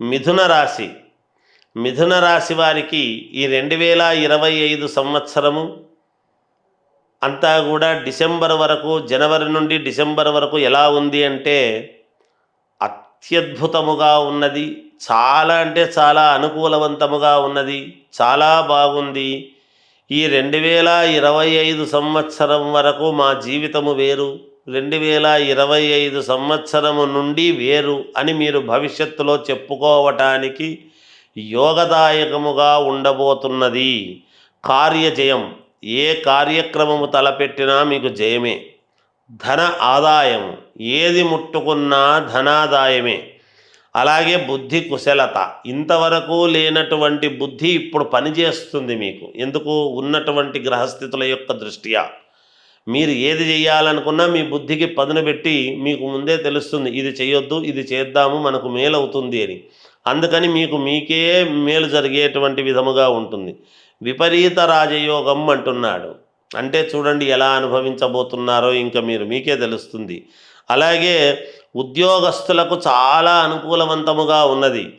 మిథున రాశి. మిథున రాశి వారికి ఈ రెండు వేల ఇరవై ఐదు సంవత్సరము అంతా కూడా డిసెంబర్ వరకు జనవరి నుండి డిసెంబర్ వరకు ఎలా ఉంది అంటే అత్యద్భుతముగా ఉన్నది. చాలా అంటే చాలా అనుకూలవంతముగా ఉన్నది. చాలా బాగుంది. ఈ రెండు వేల ఇరవై ఐదు సంవత్సరం వరకు మా జీవితము వేరు. రెండు వేల ఇరవై ఐదు సంవత్సరము నుండి వేరు అని మీరు భవిష్యత్తులో చెప్పుకోవటానికి యోగదాయకముగా ఉండబోతున్నది. కార్యజయం. ఏ కార్యక్రమము తలపెట్టినా మీకు జయమే. ధన ఆదాయం. ఏది ముట్టుకున్నా ధనాదాయమే. అలాగే బుద్ధి కుశలత. ఇంతవరకు లేనటువంటి బుద్ధి ఇప్పుడు పనిచేస్తుంది మీకు. ఎందుకు? ఉన్నటువంటి గ్రహస్థితుల యొక్క దృష్ట్యా. మీరు ఏది చేయాలనుకున్నా మీ బుద్ధికి పదును పెట్టి మీకు ముందే తెలుస్తుంది ఇది చేయొద్దు ఇది చేద్దాము మనకు మేలు అవుతుంది అని. అందుకని మీకు మీకే మేలు జరిగేటువంటి విధముగా ఉంటుంది. విపరీత రాజయోగం అంటున్నాడు. అంటే చూడండి ఎలా అనుభవించబోతున్నారో ఇంకా మీరు మీకే తెలుస్తుంది. అలాగే ఉద్యోగస్తులకు చాలా అనుకూలవంతముగా ఉన్నది.